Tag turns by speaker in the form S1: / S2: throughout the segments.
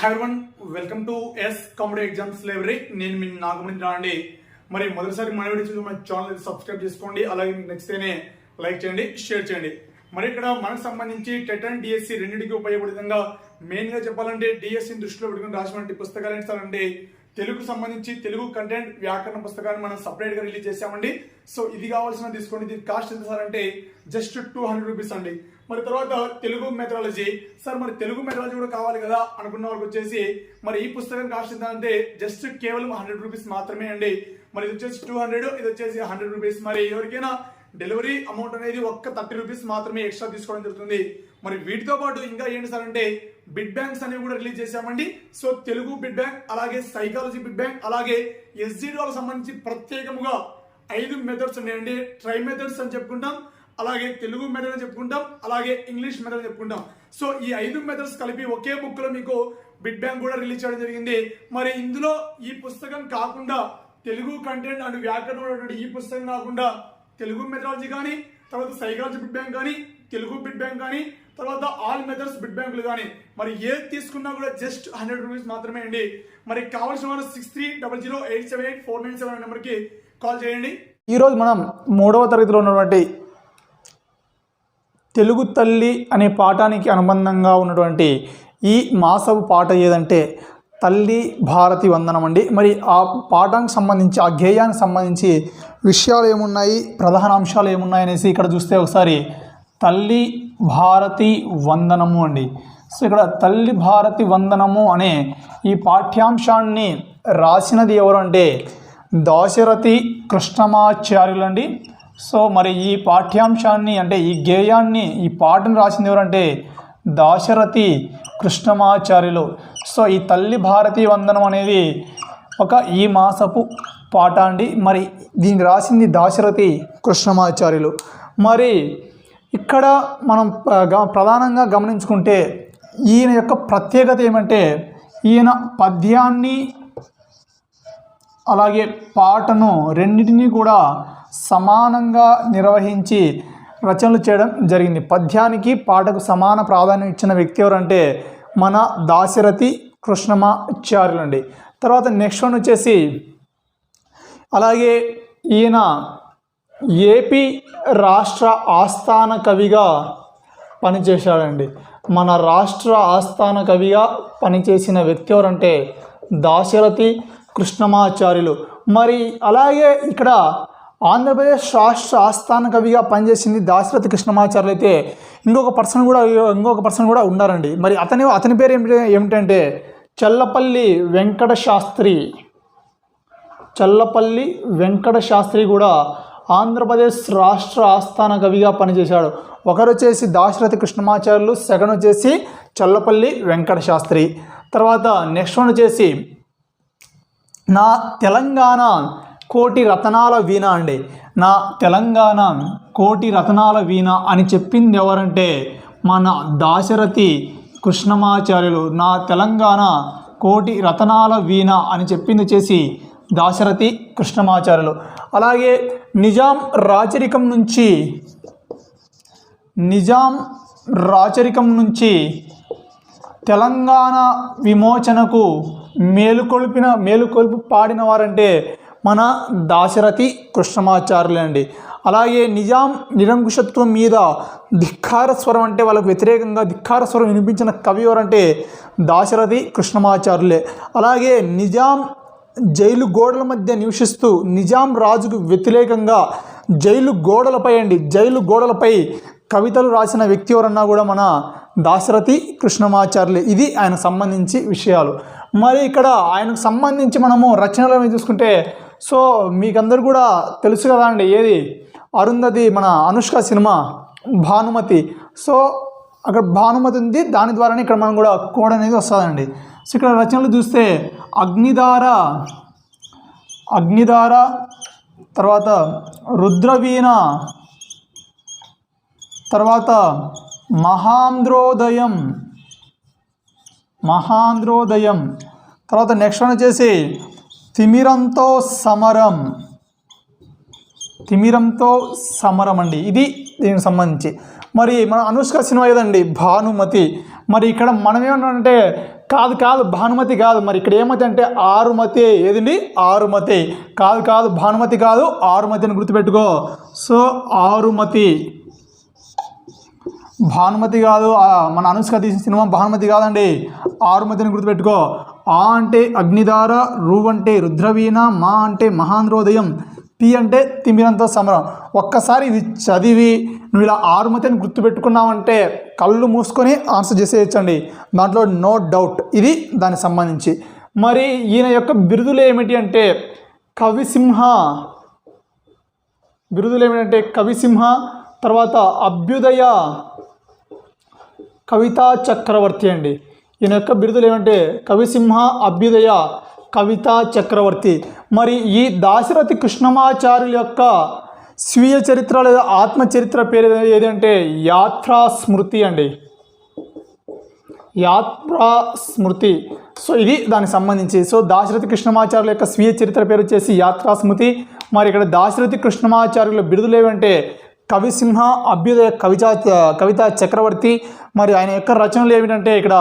S1: Hi one welcome to S comedy exams library నేను మీ నాగమణి రాండి మరి మొదటిసారి మన వీడియో చూసి మన ఛానల్ సబ్స్క్రైబ్ చేసుకోండి. అలాగే మీకు నచ్చితేనే లైక్ చేయండి షేర్ చేయండి. మరి ఇక్కడ మనకు సంబంధించి టెట్ అండ్ డిఎస్సి రెండింటికి ఉపయోగపడే విధంగా మెయిన్గా చెప్పాలంటే డిఎస్సి దృష్టిలో పెట్టుకుని రాసినటువంటి పుస్తకాలు ఏంటంటే తెలుగు సంబంధించి తెలుగు కంటెంట్ వ్యాకరణ పుస్తకాన్ని మనం సపరేట్గా రిలీజ్ చేసామండి సో ఇది కావాల్సిన తీసుకోండి. దీని కాస్ట్ ఎంత సార్ అంటే జస్ట్ టూ హండ్రెడ్ రూపీస్ అండి. మరి తర్వాత తెలుగు మెథడాలజీ సార్ మరి తెలుగు మెథడాలజీ కూడా కావాలి కదా అనుకున్న వాళ్ళకి వచ్చేసి మరి ఈ పుస్తకం కాస్ట్ ఎంత అంటే జస్ట్ కేవలం హండ్రెడ్ రూపీస్ మాత్రమే అండి. మరి ఇది వచ్చేసి టూ హండ్రెడ్ ఇది వచ్చేసి హండ్రెడ్ రూపీస్ మరి ఎవరికైనా డెలివరీ అమౌంట్ అనేది ఒక్క థర్టీ రూపీస్ మాత్రమే ఎక్స్ట్రా తీసుకోవడం జరుగుతుంది. మరి వీటితో పాటు ఇంకా ఏంటి సార్ అంటే బిడ్ బ్యాంక్స్ అనేవి కూడా రిలీజ్ చేశామండి. సో తెలుగు బిడ్ బ్యాంక్ అలాగే సైకాలజీ బిడ్ బ్యాంక్ అలాగే ఎస్జీడీ సంబంధించి ప్రత్యేకముగా ఐదు మెథడ్స్ ఉన్నాయండి. ట్రై మెథడ్స్ అని చెప్పుకుంటాం అలాగే తెలుగు మెథడ్ అని చెప్పుకుంటాం అలాగే ఇంగ్లీష్ మెథడ్ అని చెప్పుకుంటాం. సో ఈ ఐదు మెథడ్స్ కలిపి ఒకే బుక్లో మీకు బిడ్ బ్యాంక్ కూడా రిలీజ్ చేయడం జరిగింది. మరి ఇందులో ఈ పుస్తకం కాకుండా తెలుగు కంటెంట్ అండ్ వ్యాకరణం ఈ పుస్తకం కాకుండా తెలుగు మెథడాలజీ కానీ తర్వాత సైకాలజీ బిడ్ బ్యాంక్ కానీ తెలుగు బిడ్ బ్యాంక్ కానీ తర్వాత ఆల్ మెథడ్స్ బిడ్ బ్యాంకులు కానీ మరి ఏది తీసుకున్నా కూడా జస్ట్ హండ్రెడ్ రూపీస్ మాత్రమే అండి. మరి కావాల్సిన వారు six three double zero eight seven eight four nine seven నెంబర్కి కాల్ చేయండి.
S2: ఈరోజు మనం మూడవ తరగతిలో ఉన్నటువంటి తెలుగు తల్లి అనే పాఠానికి అనుబంధంగా ఉన్నటువంటి ఈ మాసపు పాట ఏదంటే తల్లి భారతి వందనం అండి. మరి ఆ పాఠానికి సంబంధించి ఆ గేయానికి సంబంధించి విషయాలు ఏమున్నాయి? ప్రధాన అంశాలు ఏమున్నాయి అనేసి ఇక్కడ చూస్తే ఒకసారి తల్లి భారతి వందనము అండి. సో ఇక్కడ తల్లి భారతి వందనము అనే ఈ పాఠ్యాంశాన్ని రాసినది ఎవరు అంటే దాశరథి కృష్ణమాచార్యులండి. సో మరి ఈ పాఠ్యాంశాన్ని అంటే ఈ గేయాన్ని ఈ పాటను రాసింది ఎవరంటే దాశరథి కృష్ణమాచార్యులు. సో ఈ తల్లి భారతీ వందనం అనేది ఒక ఈ మాసపు పాట అండి. మరి దీనికి రాసింది దాశరథి కృష్ణమాచార్యులు. మరి ఇక్కడ మనం గ- ప్రధానంగా గమనించుకుంటే ఈయన యొక్క ప్రత్యేకత ఏమంటే ఈయన పద్యాన్ని అలాగే పాటను రెండింటినీ కూడా సమానంగా నిర్వహించి రచనలు చేయడం జరిగింది. పద్యానికి పాటకు సమాన ప్రాధాన్యం ఇచ్చిన వ్యక్తి ఎవరంటే మన దాశరథి కృష్ణమాచార్యులు అండి తర్వాత నెక్స్ట్ వన్ వచ్చేసి అలాగే ఈయన ఏపీ రాష్ట్ర ఆస్థాన కవిగా పనిచేశాడండి. మన రాష్ట్ర ఆస్థాన కవిగా పనిచేసిన వ్యక్తి ఎవరంటే దాశరథి కృష్ణమాచార్యులు. మరి అలాగే ఇక్కడ ఆంధ్రప్రదేశ్ రాష్ట్ర ఆస్థాన కవిగా పనిచేసింది దాశరథి కృష్ణమాచార్యులు అయితే ఇంకొక పర్సన్ కూడా ఇంకొక పర్సన్ కూడా ఉన్నారండి. మరి అతని అతని పేరు ఏమిటి ఏమిటంటే చల్లపల్లి వెంకట శాస్త్రి చల్లపల్లి వెంకట శాస్త్రి కూడా ఆంధ్రప్రదేశ్ రాష్ట్ర ఆస్థాన కవిగా పనిచేశాడు. ఒకరు వచ్చేసి దాశరథి కృష్ణమాచార్యులు సెకండ్ వచ్చేసి చల్లపల్లి వెంకట శాస్త్రి తర్వాత నెక్స్ట్ వన్ వచ్చేసి నా తెలంగాణ కోటి రతనాల వీణ అండి. నా తెలంగాణ కోటి రతనాల వీణ అని చెప్పింది ఎవరంటే మన దాశరథి కృష్ణమాచార్యులు. నా తెలంగాణ కోటి రతనాల వీణ అని చెప్పింది చేసి దాశరథి కృష్ణమాచార్యులు. అలాగే నిజాం రాచరికం నుంచి నిజాం రాచరికం నుంచి తెలంగాణ విమోచనకు మేలుకొల్పిన మేలుకొల్పి పాడిన వారంటే మన దాశరథి కృష్ణమాచార్యులే అండి అలాగే నిజాం నిరంకుశత్వం మీద ధిక్కార స్వరం అంటే వాళ్ళకు వ్యతిరేకంగా ధిక్కార స్వరం వినిపించిన కవి ఎవరంటే దాశరథి కృష్ణమాచార్యులే. అలాగే నిజాం జైలు గోడల మధ్య నివసిస్తూ నిజాం రాజుకు వ్యతిరేకంగా జైలు గోడలపై అండి జైలు గోడలపై కవితలు రాసిన వ్యక్తి ఎవరన్నా కూడా మన దాశరథి కృష్ణమాచార్యులే. ఇది ఆయన సంబంధించి విషయాలు. మరి ఇక్కడ ఆయనకు సంబంధించి మనము రచనలు చూసుకుంటే సో మీకందరు కూడా తెలుసు కదా అండి ఏది? అరుంధతి మన అనుష్క సినిమా భానుమతి. సో అక్కడ భానుమతి ఉంది దాని ద్వారానే ఇక్కడ మనం కూడా కోడ్ అనేది వస్తుందండి. సో ఇక్కడ రచనలు చూస్తే అగ్నిధార అగ్నిధార తర్వాత రుద్రవీణ తర్వాత మహాంధ్రోదయం మహాంధ్రోదయం తర్వాత నెక్స్ట్ వన్ వచ్చేసి తిమిరంతో సమరం. తిమిరంతో సమరం అండి ఇది దీనికి సంబంధించి. మరి మన అనుష్క సినిమా ఏదండి? భానుమతి. మరి ఇక్కడ మనం ఏమంటే కాదు కాదు భానుమతి కాదు. మరి ఇక్కడ ఏమతి అంటే ఆరుమతి. ఏదండి? ఆరుమతి. కాదు కాదు భానుమతి కాదు ఆరుమతి అని గుర్తుపెట్టుకో. సో ఆరుమతి. భానుమతి కాదు మన అనుష్క తీసిన సినిమా భానుమతి కాదండి. ఆరుమతిని గుర్తుపెట్టుకో. ఆ అంటే అగ్నిధార రు అంటే రుద్రవీణ మా అంటే మహాంద్రోదయం పి అంటే తిమిరంతో సమరం. ఒక్కసారి ఇది చదివి నువ్వు ఇలా ఆరుమతిని గుర్తుపెట్టుకున్నావంటే కళ్ళు మూసుకొని ఆన్సర్ చేసేయచ్చండి. దాంట్లో నో డౌట్ ఇది దానికి సంబంధించి. మరి ఈయన యొక్క బిరుదులు ఏమిటి అంటే కవిసింహ. బిరుదులు ఏమిటంటే కవిసింహ తర్వాత అభ్యుదయ కవితా చక్రవర్తి అండి. ఈయన యొక్క బిరుదులు ఏమంటే కవిసింహ అభ్యుదయ కవితా చక్రవర్తి. మరి ఈ దాశరథి కృష్ణమాచార్యుల యొక్క స్వీయ చరిత్ర లేదా ఆత్మచరిత్ర పేరు ఏదంటే యాత్రా స్మృతి అండి. యాత్రా స్మృతి. సో ఇది దానికి సంబంధించి. సో దాశరథి కృష్ణమాచార్యుల యొక్క స్వీయ చరిత్ర పేరు వచ్చేసి యాత్రా స్మృతి. మరి ఇక్కడ దాశరథి కృష్ణమాచార్యుల బిరుదులు ఏవంటే కవిసింహ అభ్యుదయ కవితా కవితా చక్రవర్తి. మరి ఆయన యొక్క రచనలు ఏమిటంటే ఇక్కడ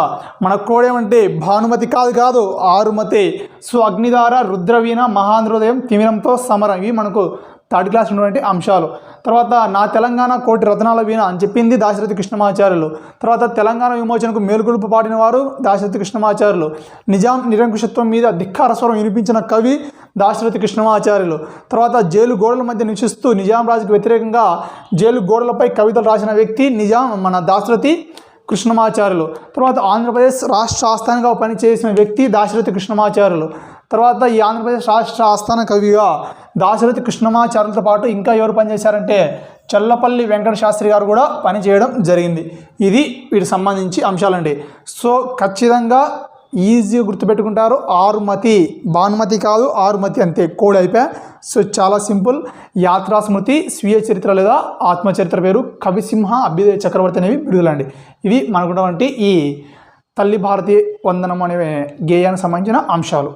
S2: మన కోడేమంటే భానుమతి కాదు కాదు ఆరుమతి సో అగ్నిధార రుద్రవీణ మహాంధ్రోదయం తిమిరంతో సమరం. ఇవి మనకు థర్డ్ క్లాస్ ఉన్నటువంటి అంశాలు. తర్వాత నా తెలంగాణ కోటి రత్నాల వీణ అని చెప్పింది దాశరథి కృష్ణమాచార్యులు. తర్వాత తెలంగాణ విమోచనకు మేలుకొలుపు పాడిన వారు దాశరథి కృష్ణమాచార్యులు. నిజాం నిరంకుశత్వం మీద ధిక్కార స్వరం వినిపించిన కవి దాశరథి కృష్ణమాచార్యులు. తర్వాత జైలు గోడల మధ్య నివసిస్తూ నిజాం రాజుకు వ్యతిరేకంగా జైలు గోడలపై కవితలు రాసిన వ్యక్తి నిజాం మన దాశరథి కృష్ణమాచార్యులు. తర్వాత ఆంధ్రప్రదేశ్ రాష్ట్ర ఆస్థానంగా పనిచేసిన వ్యక్తి దాశరథి కృష్ణమాచార్యులు. తర్వాత ఈ ఆంధ్రప్రదేశ్ రాష్ట్ర ఆస్థాన కవిగా దాశరథి కృష్ణమాచార్యులతో పాటు ఇంకా ఎవరు పనిచేశారంటే చల్లపల్లి వెంకట శాస్త్రి గారు కూడా పనిచేయడం జరిగింది. ఇది వీటికి సంబంధించి అంశాలండి. సో ఖచ్చితంగా ఈజీగా గుర్తుపెట్టుకుంటారు. ఆరుమతి భానుమతి కాదు ఆరుమతి అంతే కోడ్ అయిపోయా. సో చాలా సింపుల్. యాత్రా స్మృతి స్వీయ చరిత్ర లేదా ఆత్మచరిత్ర పేరు కవిసింహ అభ్యుదయ చక్రవర్తి అనేవి విడుదలండి. ఇవి మనకున్నటువంటి ఈ తల్లి భారతి వందనం అనే గేయానికి సంబంధించిన అంశాలు.